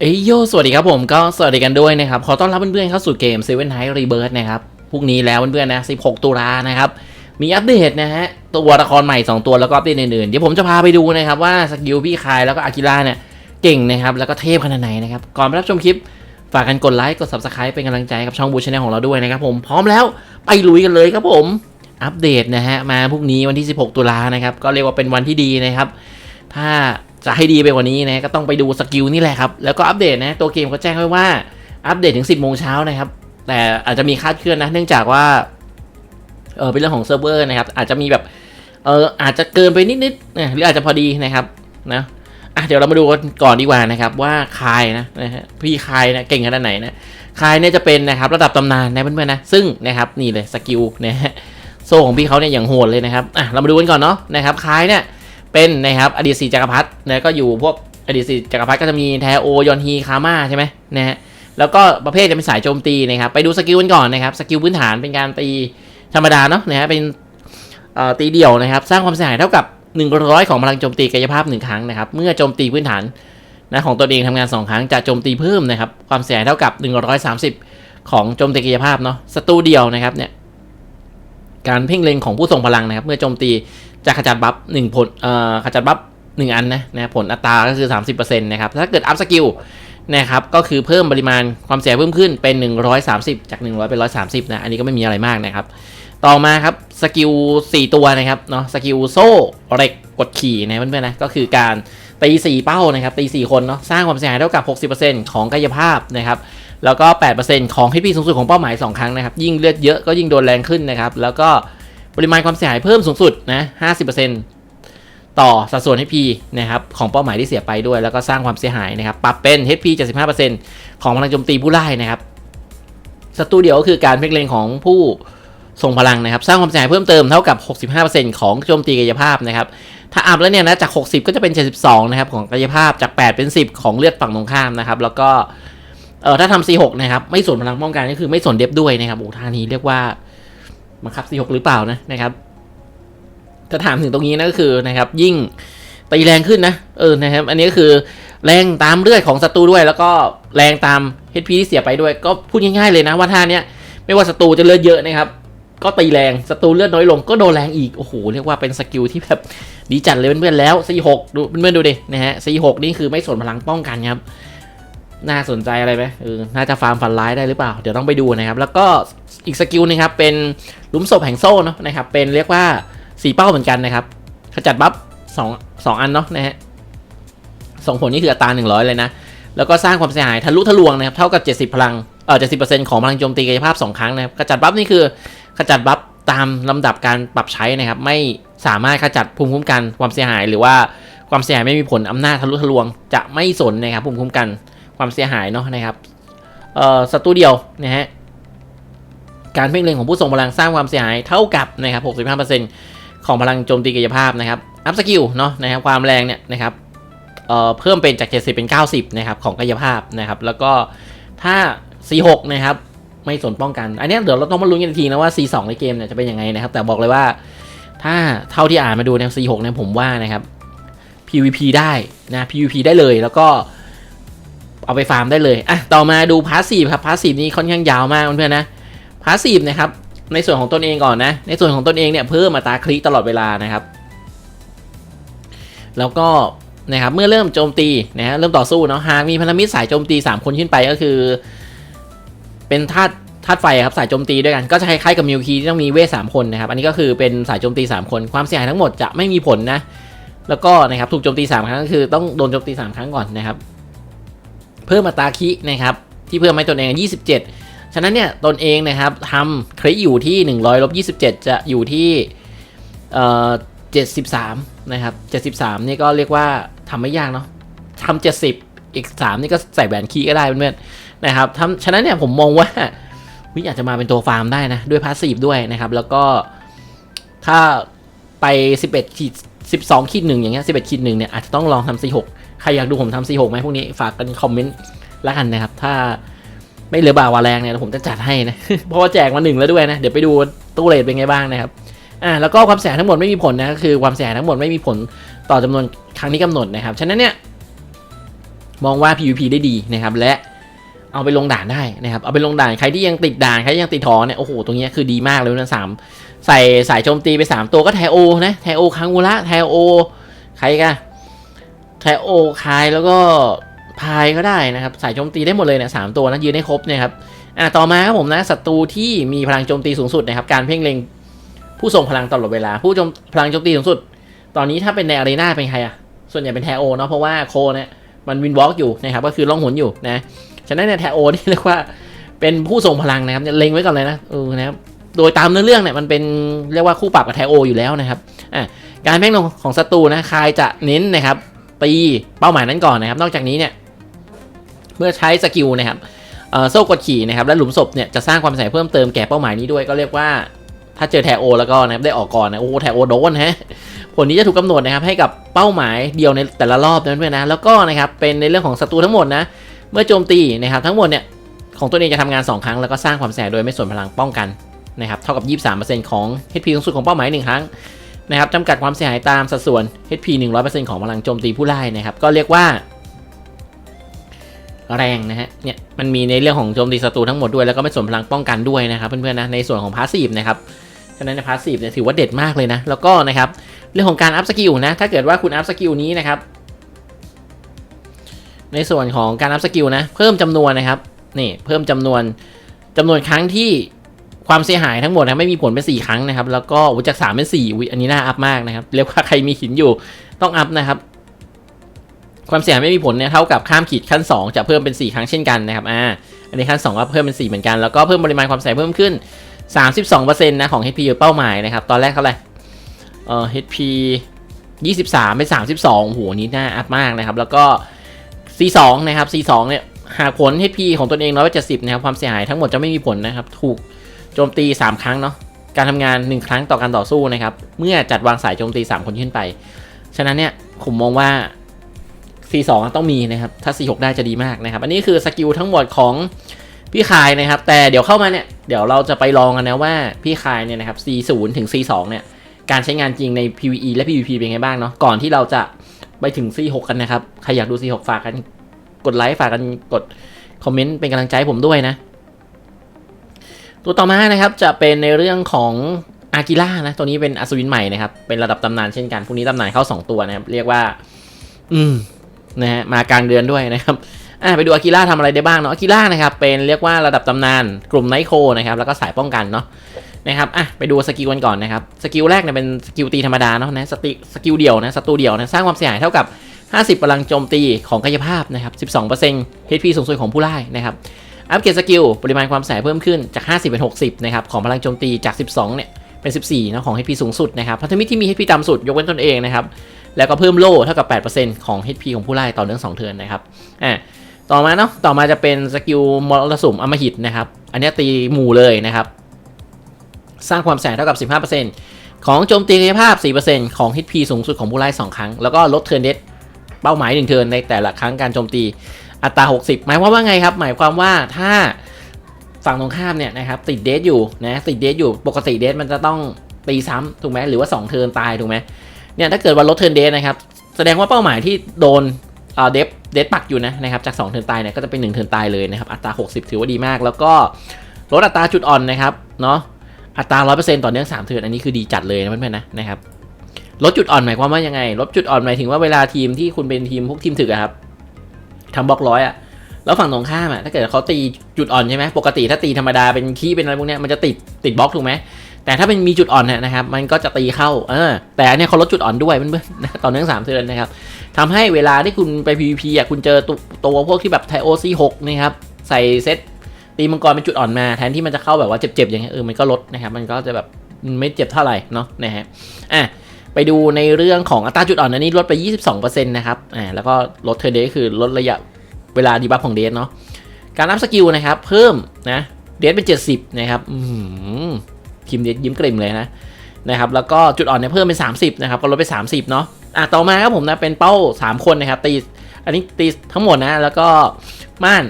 เอ้ยโย สวัสดีครับผมก็สวัสดีกันด้วยนะครับ ขอต้อนรับเพื่อนๆเข้าสู่เกม Seven Night Rebirth นะครับพรุ่งนี้แล้วเพื่อนๆนะ 16 ตุลานะครับ มีอัปเดตนะฮะ ตัวละครใหม่ 2 ตัวแล้วก็อัปเดตอื่นๆ เดี๋ยวผมจะพาไปดูนะครับว่าสกิลพี่คายแล้วก็อากิระเนี่ย เก่งนะครับ แล้วก็เทพขนาดไหนนะครับ ก่อนไปรับชมคลิป ฝากกันกดไลค์ กด Subscribe เป็นกำลังใจกับช่องบูชแนลของเราด้วยนะครับผม พร้อมแล้วไปลุยกันเลยครับผม อัปเดตนะฮะมาพรุ่งนี้วันที่ 16 ตุลานะครับ ก็เรียกว่าเป็นวันที่ดีนะครับ ถ้า จะให้ดีไปกว่านี้นะก็ต้องไปดูสกิลนี่แหละครับ แล้วก็อัปเดตนะ ตัวเกมเขาแจ้งไว้ว่าอัปเดตถึง 10โมงเช้านะครับ แต่อาจจะมีคาดเคลื่อนนะ เนื่องจากว่า เออเป็นเรื่องของเซิร์ฟเวอร์นะครับ อาจจะมีแบบ เอออาจจะเกินไปนิดๆนะหรืออาจจะพอดีนะครับนะอะเดี๋ยวเรามาดูกันก่อนดีกว่านะครับ ว่าคายนะนะฮะพี่คายนะเก่งขนาดไหนนะคายเนี่ยจะเป็นนะครับระดับตำนานนะเพื่อนๆนะซึ่งนะครับนี่เลยสกิลนะฮะโซ่ของพี่เขาเนี่ยอย่างโหดเลยนะครับอะเรามาดูกันก่อนเนาะนะครับคายเนี่ย เป็นนะครับอดีตสีจักรพรรดินะก็อยู่พวกอดีตสีจักรพรรดิก็จะมีแทโอยอนฮีคาม่าใช่ไหมนะฮะแล้วก็ประเภทจะเป็นสายโจมตีนะครับไปดูสกิลกันก่อนนะครับสกิลพื้นฐานเป็นการตีธรรมดาเนาะนะฮะเป็นตีเดี่ยวนะครับ สร้างความเสียหายเท่ากับ 100 ของพลังโจมตีกายภาพ 1 ครั้งนะครับ เมื่อโจมตีพื้นฐานนะของตัวเองทำงาน 2 ครั้งจะโจมตีเพิ่มนะครับ ความเสียหายเท่ากับ 130 ของโจมตีกายภาพเนาะศัตรูเดียวนะครับเนี่ยการเพ่งเล็งของผู้ทรงพลังนะครับ เมื่อโจมตี จะขจัดบัฟหนึ่งผลเอ่อขจัดบัฟหนึ่งอันนะนะผลอัตราก็คือ 30%นะครับ ถ้าเกิดอัพสกิลนะครับก็คือเพิ่มปริมาณความเสียเพิ่มขึ้นเป็น 130 จาก 100 เป็น 130 นะ อันนี้ก็ไม่มีอะไรมากนะครับ ต่อมาครับสกิล 4 ตัวนะครับเนาะสกิลโซ่เหล็กกดขี่นะเพื่อนๆนะก็คือการตี 4 เป้านะครับตี 4 คนเนาะสร้างความเสียหายเท่ากับ 60%ของกายภาพนะครับแล้วก็ 8%ของ HP สูงสุดของเป้าหมาย 2 ครั้งนะครับ ยิ่งเลือดเยอะก็ยิ่งโดนแรงขึ้นนะครับแล้วก็ ปริมาณความเสียหายเพิ่มสูงสุดนะ50%ต่อสัดส่วน HP นะครับของเป้าหมายที่เสียไปด้วย แล้วก็สร้างความเสียหายนะครับปรับเป็น HP 75%ของพลังโจมตีผู้ไล่นะครับศัตรูเดียวก็คือการเพ่งเล็งของผู้ทรงพลังนะครับ สร้างความเสียหายเพิ่มเติมเท่ากับ 65%ของโจมตีกายภาพนะครับถ้าอัพแล้วเนี่ยนะจาก 60 ก็จะเป็น 72 นะครับ ของกายภาพจาก 8 เป็น 10 ของเลือดฝั่งตรงข้ามนะครับ แล้วก็เออถ้าทำ C6 นะครับ ไม่สนพลังป้องกันก็คือไม่สนเดฟด้วยนะครับโอ้ท่านี้เรียกว่า บังคับ C6 หรือเปล่านะนะครับถ้าถามถึงตรงนี้นะก็คือนะครับ ยิ่งตีแรงขึ้นนะ เออนะครับ อันนี้ก็คือแรงตามเลือดของศัตรูด้วย แล้วก็แรงตาม HP ที่เสียไปด้วย ก็พูดง่ายๆเลยนะว่าท่าเนี้ยไม่ว่าศัตรูจะเลือดเยอะนะครับ ก็ตีแรงศัตรูเลือดน้อยลงก็โดนแรงอีกโอ้โหเรียกว่าเป็นสกิลที่แบบดีจัดเลยเพื่อนๆแล้ว C6 ดูเพื่อนๆดูดินะฮะ C6 นี่คือไม่สนพลังป้องกันครับ น่าสนใจอะไรไหมเออน่าจะฟาร์มฟันร้ายได้หรือเปล่า เดี๋ยวต้องไปดูนะครับ แล้วก็อีกสกิลหนึงครับ เป็นลุมศพแห่งโซ่เนาะนะครับ เป็นเรียกว่าสีเป้าเหมือนกันนะครับ ขจัดบัฟสองสองอันเนาะนะฮะส่งผลนี่คืออัตราหนึ่งร้อยเลยนะ แล้วก็สร้างความเสียหายทะลุทะลวงนะครับ เท่ากับ70พลัง เออ70%ของพลังโจมตีกายภาพ2ครั้งนะครับ ขจัดบัฟนี่คือ ขจัดบัฟตามลำดับการปรับใช้นะครับ ไม่สามารถขจัดภูมิคุ้มกันความเสียหายหรือว่าความเสียหายไม่มีผลอำนาจทะลุทะลวงจะไม่สนนะครับภูมิคุ้มกัน ความเสียหายเนาะนะครับเอ่อศัตรูเดียวนะฮะการเพ่งเล็งของผู้ทรงพลังสร้างความเสียหายเท่ากับนะครับ65%ของพลังโจมตีกายภาพนะครับอัพสกิลเนาะนะครับความแรงเนี่ยนะครับเอ่อเพิ่มเป็นจาก 70 เป็น 90นะครับของกายภาพนะครับแล้วก็ถ้า C6 นะครับไม่สนป้องกัน อันนี้เดี๋ยวเราต้องมาลุ้นกันทีนะว่า C2 ในเกมเนี่ยจะเป็นยังไงนะครับ แต่บอกเลยว่าถ้าเท่าที่อ่านมาดูเนี่ย C6 เนี่ยผมว่านะครับ PVP ได้นะ PVP ได้เลยแล้วก็ เอาไปฟาร์มได้เลยอะต่อมาดูพาสซีฟครับพาสซีฟนี่ค่อนข้างยาวมากเพื่อนๆนะพาสซีฟนะครับในส่วนของตนเองก่อนนะ ในส่วนของตนเองเนี่ยเพิ่มอัตาคลิตลอดเวลานะครับ แล้วก็นะครับเมื่อเริ่มโจมตีนะฮะเริ่มต่อสู้เนาะหากมีพันธมิตรสายโจมตี 3 คนขึ้นไปก็คือ เป็นธาตุธาตุไฟครับสายโจมตีด้วยกันก็จะคล้ายๆกับมิวคีที่ต้องมีเวทสามคนนะครับ อันนี้ก็คือเป็นสายโจมตี 3 คนความเสียหายทั้งหมดจะไม่มีผลนะ แล้วก็นะครับถูกโจมตี 3 ครั้งก็คือต้องโดนโจมตี 3 ครั้งก่อนนะครับ เพิ่มอัตราคินะครับที่เพิ่มให้ตนเอง 27 ฉะนั้นเนี่ยตนเองนะครับทำคริอยู่ที่ 100ลบ27 จะอยู่ที่เอ่อ73 นะครับ 73 นี่ก็เรียกว่าทำไม่ยากเนาะทำ70 อีก 3 นี่ก็ใส่แหวนคีก็ได้เพื่อนๆนะครับทำฉะนั้นเนี่ยผมมองว่าวิอาจจะมาเป็นตัวฟาร์มได้นะ ด้วยพาสซีฟด้วยนะครับ แล้วก็ถ้าไป 11ขีด12ขีดหนึ่งอย่างเงี้ย11ขีดหนึ่งเนี่ยอาจจะต้องลองทำ C6 ใครอยากดูผมทำ C6 ไหมพวกนี้ฝากกันคอมเมนต์แล้วกันนะครับ ถ้าไม่เหลือบาวาแรงเนี่ยเดี๋ยวผมจะจัดให้นะ เพราะว่าแจกมาหนึ่งแล้วด้วยนะ เดี๋ยวไปดูตู้เลทเป็นไงบ้างนะครับอ่าแล้วก็ความเสียหายทั้งหมดไม่มีผลนะก็คือความเสียหายทั้งหมดไม่มีผลต่อจำนวนครั้งที่กำหนดนะครับ ฉะนั้นเนี่ยมองว่า PVP ได้ดีนะครับ และเอาไปลงด่านได้นะครับ เอาไปลงด่านใครที่ยังติดด่านใครที่ยังติดทอเนี่ยโอ้โหตรงเนี้ยคือดีมากเลยนะสามใส่สายโจมตีไป 3 ตัวก็แทโอนะแทโอคังอุระแทโอใครกัน แทโอคายแล้วก็พายก็ได้นะครับ สายโจมตีได้หมดเลยเนี่ยสามตัวนะยืนให้ครบเนี่ยครับอะต่อมาครับผมนะศัตรูที่มีพลังโจมตีสูงสุดนะครับการเพ่งเล็งผู้ทรงพลังตลอดเวลา ผู้โจมพลังโจมตีสูงสุด ตอนนี้ถ้าเป็นในอารีนาเป็นใครอะส่วนใหญ่เป็นแทโอเนาะเพราะว่าโคเนี่ยมันวินวอล์กอยู่นะครับก็คือล่องหนอยู่นะฉะนั้นเนี่ยแทโอนี่เรียกว่าเป็นผู้ทรงพลังนะครับเนี่ยเล็งไว้ก่อนเลยนะเออนะครับโดยตามเนื้อเรื่องเนี่ยมันเป็นเรียกว่าคู่ปรับกับแทโออยู่แล้วนะครับอะการแพ่งลงของศัตรูนะคายจะเน้นนะครับ ตีเป้าหมายนั้นก่อนนะครับ นอกจากนี้เนี่ยเมื่อใช้สกิลนะครับโซ่กดขี่นะครับและหลุมศพเนี่ยจะสร้างความเสียหายเพิ่มเติมแก่เป้าหมายนี้ด้วยก็เรียกว่า ถ้าเจอแทโอ แล้วก็นะครับได้ออกก่อนนะโอ้แทโอโดนฮะผลนี้จะถูกกำหนดนะครับให้กับเป้าหมายเดียวในแต่ละรอบนั้นด้วยนะแล้วก็นะครับเป็นในเรื่องของศัตรูทั้งหมดนะเมื่อโจมตีนะครับทั้งหมดเนี่ยของตัวเองจะทำงาน 2 ครั้งแล้วก็สร้างความเสียหายโดยไม่ส่วนพลังป้องกันนะครับเท่ากับ 23%ของ HP สูงสุดของเป้าหมาย1ครั้ง นะครับจำกัดความเสียหายตามสัดส่วน HP 100%ของพลังโจมตีผู้ไล่นะครับ ก็เรียกว่า แรงนะฮะเนี่ยมันมีในเรื่องของโจมตีศัตรูทั้งหมดด้วยแล้วก็ไม่ส่วนพลังป้องกันด้วยนะครับ เพื่อนๆนะในส่วนของพาสซีฟนะครับฉะนั้นในพาสซีฟเนี่ยถือว่าเด็ดมากเลยนะ แล้วก็นะครับเรื่องของการอัพสกิลนะถ้าเกิดว่าคุณอัพสกิลนี้นะครับในส่วนของการอัพสกิลนะเพิ่มจำนวนนะครับนี่เพิ่มจำนวนจำนวนครั้งที่ ความเสียหายทั้งหมดนะไม่มีผลเป็น 4 ครั้งนะครับ แล้วก็จาก 3 เป็น4วิอันนี้น่าอัพมากนะครับ เรียกว่าใครมีหินอยู่ต้องอัพนะครับ ความเสียหายไม่มีผลเนี่ยเท่ากับข้ามขีดขั้น 2 จะเพิ่มเป็น 4 ครั้งเช่นกันนะครับอ่าอันนี้ขั้น2ก็เพิ่มเป็น 4 เหมือนกัน แล้วก็เพิ่มปริมาณความเสียหายเพิ่มขึ้น 32%นะของ HP เป้าหมายนะครับ ตอนแรกเท่าไหร่เอ่อ HP 23 เป็น 32โหอันนี้น่าอัพมากนะครับ แล้วก็ C2 นะครับ C2 เนี่ยหากผล HP ของตนเอง170นะครับความเสียหายทั้งหมดจะไม่มีผลนะครับ ถูก โจมตี 3 ครั้งเนาะการทำงาน 1 ครั้งต่อการต่อสู้นะครับ เมื่อจัดวางสายโจมตี 3 คนขึ้นไป ฉะนั้นเนี่ยผมมองว่า C2 ต้องมีนะครับ ถ้า C6 ได้จะดีมากนะครับ อันนี้คือสกิลทั้งหมดของพี่คายนะครับ แต่เดี๋ยวเข้ามาเนี่ย เดี๋ยวเราจะไปลองกันนะว่าพี่คายเนี่ยนะครับ C0 ถึง C2 เนี่ย การใช้งานจริงใน PVE และ PVP เป็นไงบ้างเนาะ ก่อนที่เราจะไปถึง C6 กันนะครับ ใครอยากดู C6 ฝากกัน กดไลค์ ฝากกัน กดคอมเมนต์เป็นกำลังใจให้ผมด้วยนะ ตัวต่อมานะครับจะเป็นในเรื่องของอากิล่านะตัวนี้เป็นอัศวินใหม่นะครับ เป็นระดับตำนานเช่นกันพวกนี้ตำนานเข้า 2 ตัวนะครับ เรียกว่า อืมนะฮะมากลางเดือนด้วยนะครับอะไปดูอากิล่าทำอะไรได้บ้างเนาะอากิล่านะครับเป็นเรียกว่าระดับตำนานกลุ่มไนโคนะครับแล้วก็สายป้องกันเนาะนะครับอะไปดูสกิลกันก่อนนะครับสกิลแรกเนี่ยเป็นสกิลตีธรรมดาเนาะนะสติสกิลเดียวนะศัตรูเดียวนะสร้างความเสียหายเท่ากับ 50พลังโจมตีของกายภาพนะครับ12% HP สูงสุดของผู้ไล่นะครับ อัปเกรดสกิลปริมาณความเสียหายเพิ่มขึ้นจาก 50 เป็น 60 นะครับ ของพลังโจมตีจาก 12 เนี่ย เป็น 14นะของ HP สูงสุดนะครับพันธมิตรที่มี HP ต่ำสุด ยกเว้นตนเองนะครับ แล้วก็เพิ่มโล่เท่ากับ 8%ของ HP ของผู้ไล่ต่อเนื่อง2เทิร์นนะครับอ่าต่อมาเนาะต่อมาจะเป็นสกิลมรสุมอมหิตนะครับ อันนี้ตีหมู่เลยนะครับ สร้างความเสียหายเท่ากับ 15%ของโจมตีกายภาพ 4%ของ HP สูงสุดของผู้ไล่2ครั้ง แล้วก็ลดเทิร์นเดเป้าหมาย1เทิร์นในแต่ละครั้งการโจมตี อัตรา 60 หมายความว่าไงครับ หมายความว่าถ้าฝั่งตรงข้ามเนี่ยนะครับติดเดทอยู่นะติดเดทอยู่ปกติเดทมันจะต้องตีซ้ำถูกไหมหรือว่า 2 เทิร์นตายถูกไหมเนี่ยถ้าเกิดว่าลดเทิร์นเดทนะครับแสดงว่าเป้าหมายที่โดนเดฟเดทปักอยู่นะนะครับจาก 2 เทิร์นตายเนี่ยก็จะเป็น 1 เทิร์นตายเลยนะครับอัตรา 60 ถือว่าดีมาก แล้วก็ลดอัตราจุดอ่อนนะครับเนาะอัตรา 100%ต่อเนื่อง3เทิร์นอันนี้คือดีจัดเลยนะเพื่อนๆนะนะครับลดจุดอ่อนหมายความว่ายังไงลดจุดอ่อนหมายถึงว่าเวลาทีมที่คุณเป็นทีมพวกทีมถึกครับ ทำบล็อกร้อยอะแล้วฝั่งตรงข้ามอะถ้าเกิดเขาตีจุดอ่อนใช่ไหมปกติถ้าตีธรรมดาเป็นขี้เป็นอะไรพวกเนี้ยมันจะติดติดบล็อกถูกไหมแต่ถ้าเป็นมีจุดอ่อนเนี่ยนะครับ มันก็จะตีเข้าเออแต่อันเนี้ยเขาลดจุดอ่อนด้วยเพื่อนๆต่อเนื่องสามเทือนนะครับทำให้เวลาที่คุณไป PVP อะคุณเจอตัวตัวพวกที่แบบไทโอซีหกนะครับใส่เซตตีมังกรเป็นจุดอ่อนมาแทนที่มันจะเข้าแบบว่าเจ็บๆอย่างเงี้ยเออมันก็ลดนะครับมันก็จะแบบไม่เจ็บเท่าไหร่เนาะนะฮะอะ ไปดูในเรื่องของอัตราจุดอ่อนอันนี้ลดไป 22%นะครับอ่าแล้วก็ลดเทอร์เดย์คือลดระยะเวลาดีบัฟของเดสเนาะการอัพสกิลนะครับ เพิ่มนะเดสเป็น 70 นะครับอืมทีมเดสยิ้มกลิ่มเลยนะนะครับแล้วก็จุดอ่อนเนี่ยเพิ่มเป็น 30 นะครับ ก็ลดไป 30 เนาะอะต่อมาครับผมนะเป็นเป้า 3 คนนะครับตีอันนี้ตีทั้งหมดนะแล้วก็ม่าน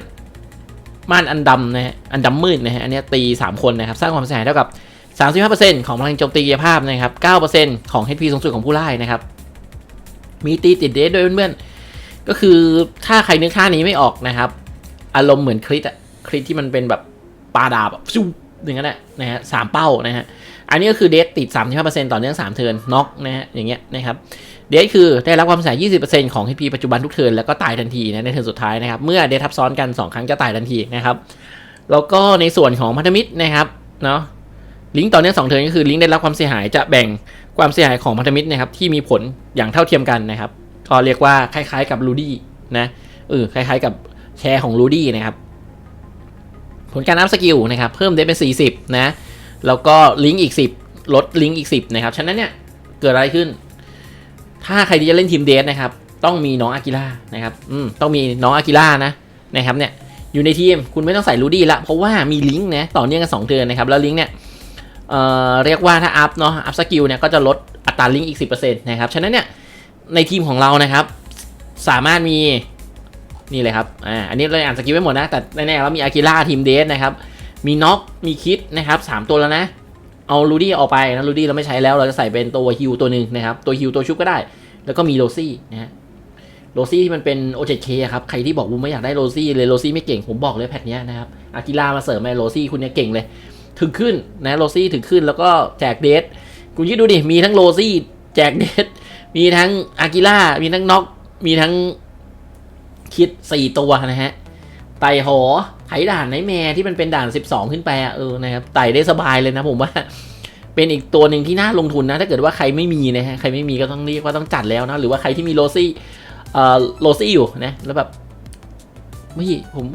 ม่านอันดำนะฮะอันดำมืดนะฮะอันนี้ตี 3 คนนะครับ สร้างความเสียหายเท่ากับ 35%ของพลังโจมตีกายภาพนะครับ 9%ของ HP สูงสุดของผู้ไล่นะครับ มีตีติดเดทด้วยเพื่อนๆ ก็คือถ้าใครนึกท่านี้ไม่ออกนะครับ อารมณ์เหมือนคริสอะคริสที่มันเป็นแบบปาดาบอะฟิวอย่างนั้นแหละนะฮะสามเป้านะฮะ อันนี้ก็คือเดทติด 35%ต่อเนื่อง 3 เทิร์นน็อกนะฮะ อย่างเงี้ยนะครับ เดทคือได้รับความเสียหาย20%ของ HP ปัจจุบันทุกเทิร์นแล้วก็ตายทันทีนะในเทิร์นสุดท้ายนะครับ เมื่อเดททับซ้อนกัน 2 ครั้งจะตายทันทีนะครับ แล้วก็ในส่วนของพันธมิตรนะครับ เนาะ ลิงก์ต่อเนื่องสองเทิร์นก็คือลิงก์ได้รับความเสียหายจะแบ่งความเสียหายของพันธมิตรนะครับที่มีผลอย่างเท่าเทียมกันนะครับก็เรียกว่าคล้ายๆกับลูดี้นะเออคล้ายๆกับแชร์ของลูดี้นะครับผลการอัพสกิลนะครับเพิ่มได้เป็น 40 นะ แล้วก็ลิงก์อีก 10 ลดลิงก์อีก 10 นะครับ ฉะนั้นเนี่ย เกิดอะไรขึ้น ถ้าใครที่จะเล่นทีมเดทนะครับ ต้องมีน้องอากิล่านะครับอืมต้องมีน้องอากิล่านะนะครับเนี่ยอยู่ในทีมคุณไม่ต้องใส่รูดี้ละเพราะว่ามีลิงก์นะต่อเนื่องกัน2เดือนนะครับ แล้วลิงก์เนี่ย เอ่อเรียกว่าถ้าอัพเนาะอัพสกิลเนี่ยก็จะลดอัตราลิงก์อีก 10%นะครับฉะนั้นเนี่ยในทีมของเรานะครับ สามารถมีนี่เลยครับอ่าอันนี้เราอ่านสกิลไม่หมดนะ แต่แน่ๆแล้วมีอากิล่าทีมเดสนะครับ มีน็อกมีคิดนะครับสามตัวแล้วนะ เอาลูดี้ออกไปนะลูดี้เราไม่ใช้แล้วเราจะใส่เป็นตัวฮิวตัวหนึ่งนะครับ ตัวฮิวตัวชุบก็ได้ แล้วก็มีโรซี่นะโรซี่ที่มันเป็น O7K อะครับ ใครที่บอกว่าไม่อยากได้โรซี่เลยโรซี่ไม่เก่งผมบอกเลยแพทเนี้ยนะครับอากิล่ามาเสริมไอ้โรซี่คุณเนี่ยเก่งเลย ถึงขึ้นนะโรซี่ถึงขึ้นแล้วก็แจกเดทคุณคิดดูดิ มีทั้งโรซี่แจกเดทมีทั้งอากิล่ามีทั้งน็อก มีทั้งคิดสี่ตัวนะฮะไต่หอไถด่านไนแมร์ที่มันเป็นด่าน 12 ขึ้นไปอะเออนะครับไต่ได้สบายเลยนะผมว่า เป็นอีกตัวหนึ่งที่น่าลงทุนนะ ถ้าเกิดว่าใครไม่มีนะฮะใครไม่มีก็ต้องเรียกว่าต้องจัดแล้วนะ หรือว่าใครที่มีโรซี่เอ่อโรซี่อยู่นะ แล้วแบบไม่ผม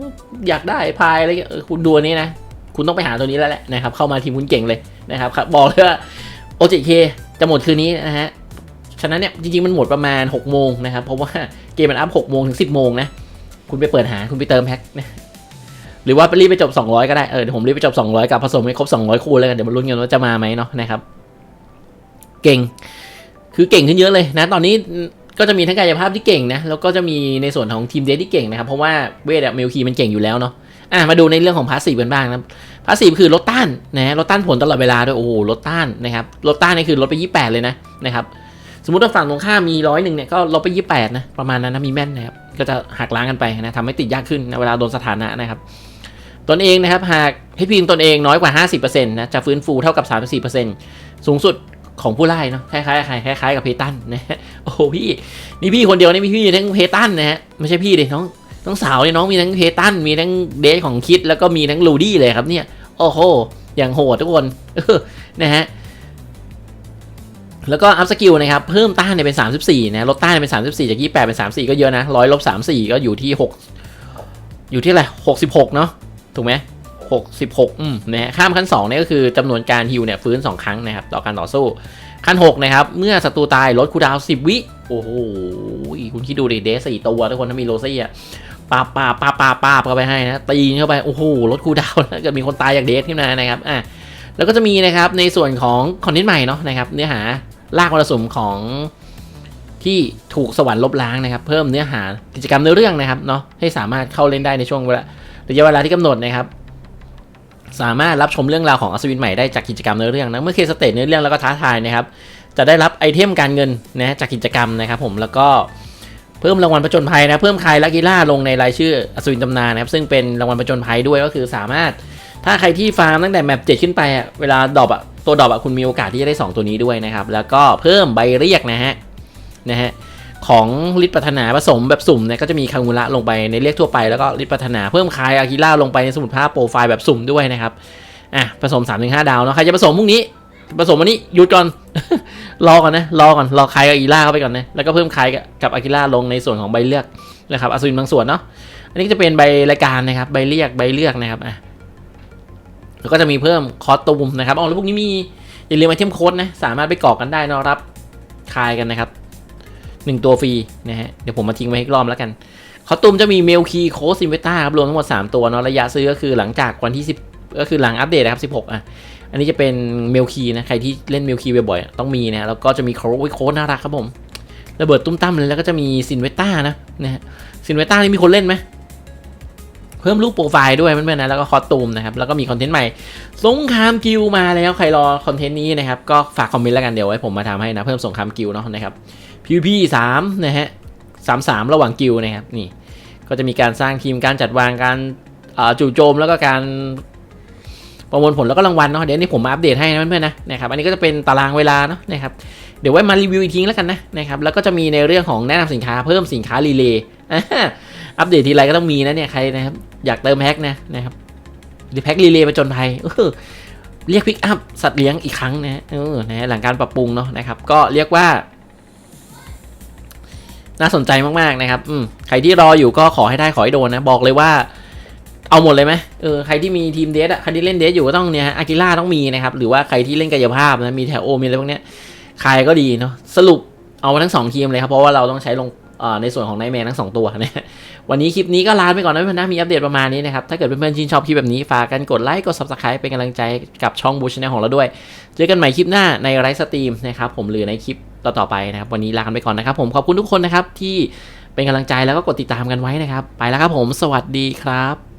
อยากได้พายอะไรเงี้ยเออคุณดูนนี้นะ คุณต้องไปหาตัวนี้แล้วแหละนะครับเข้ามาทีมคุณเก่งเลยนะครับครับบอกเลยว่า OJK จะหมดคืนนี้นะฮะฉะนั้นเนี่ยจริงๆมันหมดประมาณ6โมงนะครับเพราะว่าเกมมันอัพ6โมงถึง 10โมงนะคุณไปเปิดหาคุณไปเติมแพ็คนะหรือว่าไปรีบไปจบ 200 ก็ได้เออเดี๋ยวผมรีบไปจบ 200 กับผสมให้ครบ 200 คู่แล้วกันเดี๋ยวมาลุ้นกันว่าจะมาไหมเนาะนะครับเก่ง คือเก่งขึ้นเยอะเลยนะ ตอนนี้ก็จะมีทั้งกายภาพที่เก่งนะแล้วก็จะมีในส่วนของทีมเดทที่เก่งนะครับเพราะว่าเวทอะเมลคีมันเก่งอยู่แล้วเนาะ อะมาดูในเรื่องของพาสซีฟกันบ้างนะพาสซีฟคือลดต้านนะลดต้านผลตลอดเวลาด้วยโอ้โหลดต้านนะครับลดต้านนี่คือลดไป 28 เลยนะนะครับสมมติว่าฝั่งตรงข้ามมีร้อยหนึ่งเนี่ยก็ลบไปยี่แปดนะประมาณนั้นนะมีแม่นนะครับก็จะหักล้างกันไปนะทำให้ติดยากขึ้นนะเวลาโดนสถานะนะครับตนเองนะครับหากให้พิงตนเองน้อยกว่า 50%นะจะฟื้นฟูเท่ากับ 34%สูงสุดของผู้ไล่เนาะคล้ายๆใครคล้ายๆกับเพตันนะโอ้พี่นี่พี่คนเดียวนี่มีพี่ทั้งเพตันนะฮะไม่ใช่พี่เลยน้อง น้องสาวเนี่ยน้องมีทั้งเพตันมีทั้งเดทของคิดแล้วก็มีทั้งลูดี้เลยครับเนี่ย โอ้โห อย่างโหดทุกคนนะฮะแล้วก็อัพสกิลนะครับ เพิ่มต้านเนี่ยเป็น 34 นะลดต้านเป็น 34 จาก 28 เป็น 34 ก็เยอะนะร้อยลบ34 ก็อยู่ที่ 6 อยู่ที่อะไร 66 เนาะถูกไหม66อืมนะฮะข้ามขั้น2เนี่ยก็คือจำนวนการฮิวเนี่ยฟื้น 2 ครั้งนะครับ ต่อการต่อสู้ ขั้น 6 นะครับ เมื่อศัตรูตายลดคูดาว 10 วิ โอ้โห คุณคิดดูดิเดสสี่ตัวทุกคนถ้ามีโรซี่อะ ปาปาปาปาปาเข้าไปให้นะตีเข้าไปโอ้โหลดคูดาวถ้าเกิดมีคนตายจากเดสขึ้นมานะครับอะแล้วก็จะมีนะครับในส่วนของคอนเทนต์ใหม่เนาะนะครับ เนื้อหาลากมรสุมของที่ถูกสวรรค์ลบล้างนะครับ เพิ่มเนื้อหากิจกรรมเนื้อเรื่องนะครับเนาะให้สามารถเข้าเล่นได้ในช่วงเวลาระยะเวลาที่กำหนดนะครับ สามารถรับชมเรื่องราวของอัศวินใหม่ได้จากกิจกรรมเนื้อเรื่องนะเมื่อเคสเตจเนื้อเรื่องแล้วก็ท้าทายนะครับ จะได้รับไอเทมการเงินนะจากกิจกรรมนะครับ ผมแล้วก็ เพิ่มรางวัลประจนภัยนะ เพิ่มคายลักกิล่าลงในรายชื่ออัศวินตำนานนะครับ ซึ่งเป็นรางวัลประจนภัยด้วยก็คือสามารถ ถ้าใครที่ฟาร์มตั้งแต่แมปเจ็ดขึ้นไปเวลาดรอปอะตัวดรอปอะคุณมีโอกาสที่จะได้ 2 ตัวนี้ด้วยนะครับ แล้วก็เพิ่มใบเรียกนะฮะนะฮะของฤทธิ์ปัฒนาผสมแบบสุ่มเนี่ยก็จะมีคางูระลงไปในเรียกทั่วไปแล้วก็ฤทธิ์ปัฒนาเพิ่มคายอากิล่าลงไปในสมุดภาพโปรไฟล์แบบสุ่มด้วยนะครับอะผสม3-5ดาวเนาะใครจะผสมพรุ่งนี้ ผสมวันนี้หยุดก่อน รอก่อนนะ รอก่อน รอคายกับอากิล่าเข้าไปก่อนนะ แล้วก็เพิ่มคายกับอากิล่าลงในส่วนของใบเลือกนะครับอสุวินบางส่วนเนาะ อันนี้จะเป็นใบรายการนะครับ ใบเรียก ใบเลือกนะครับ อะ แล้วก็จะมีเพิ่มคอสตูมนะครับอ๋อแล้วพวกนี้มีอย่าลืมไอเทมโค้ดนะ สามารถไปกรอกกันได้นอะรับคายกันนะครับหนึ่งตัวฟรีนะฮะ เดี๋ยวผมมาทิ้งไว้ให้อีกรอบแล้วกันคอสตูมจะมีเมลคีโค้ดซิมเวต้าครับรวมทั้งหมด 3 ตัวเนาะ ระยะซื้อก็คือหลังจากวันที่ 10 ก็คือหลังอัปเดตนะครับ 16 อะ อันนี้จะเป็นเมลคีนะใครที่เล่นเมลคีบ่อยๆต้องมีนะแล้วก็จะมีโค้ดโค้ดน่ารักครับผมระเบิดตุ้มตั้มเลยแล้วก็จะมีซินเวต้านะนะฮะซินเวต้านี่มีคนเล่นไหมเพิ่มรูปโปรไฟล์ด้วยเพื่อนๆนะแล้วก็คอสตูมนะครับแล้วก็มีคอนเทนต์ใหม่สงครามกิลมาแล้วใครรอคอนเทนต์นี้นะครับก็ฝากคอมเมนต์แล้วกันเดี๋ยวไว้ผมมาทำให้นะเพิ่มสงครามกิลเนาะนะครับ PVP 3นะฮะ3-3ระหว่างกิลนะครับนี่ก็จะมีการสร้างทีมการจัดวางการจู่โจมแล้วก็การ ประมวลผลแล้วก็รางวัลเนาะเดี๋ยวนี้ผมมาอัปเดตให้นะเพื่อนๆนะนะครับอันนี้ก็จะเป็นตารางเวลาเนาะนะครับเดี๋ยวไว้มารีวิวอีกทีแล้วกันนะนะครับแล้วก็จะมีในเรื่องของแนะนำสินค้าเพิ่มสินค้ารีเลย์อัปเดตทีไรก็ต้องมีนะเนี่ยใครนะครับอยากเติมแพ็คนะนะครับหรือแพ็ครีเลย์ไปจนภัยเรียกพิกอัพสัตว์เลี้ยงอีกครั้งนะเออนะฮะหลังการปรับปรุงเนาะนะครับก็เรียกว่า น่าสนใจมากๆนะครับอืมใครที่รออยู่ก็ขอให้ได้ขอให้โดนนะ บอกเลยว่า เอาหมดเลยไหมเออใครที่มีทีมเดสอะใครที่เล่นเดสอยู่ก็ต้องเนี่ยอากิล่าต้องมีนะครับ หรือว่าใครที่เล่นกายภาพนะมีแถวโอมีอะไรพวกเนี้ยใครก็ดีเนาะสรุปเอาทั้งสองทีมเลยครับ เพราะว่าเราต้องใช้ลงอ่อในส่วนของไนแมนทั้งสองตัวนะวันนี้คลิปนี้ก็ลาไปก่อนนะเพื่อนๆนะมีอัปเดตประมาณนี้นะครับ ถ้าเกิดเพื่อนๆชื่นชอบคลิปแบบนี้ ฝากกันกดไลค์กด subscribe เป็นกำลังใจกับช่องบูชแนลของเราด้วย เจอกันใหม่คลิปหน้าในไลฟ์สตรีมนะครับผมหรือในคลิปต่อๆไปนะครับ วันนี้ลากันไปก่อนนะครับผมขอบคุณทุกคนนะครับที่เป็นกำลังใจแล้วก็กดติดตามกันไว้นะครับ ไปแล้วครับผม สวัสดีครับ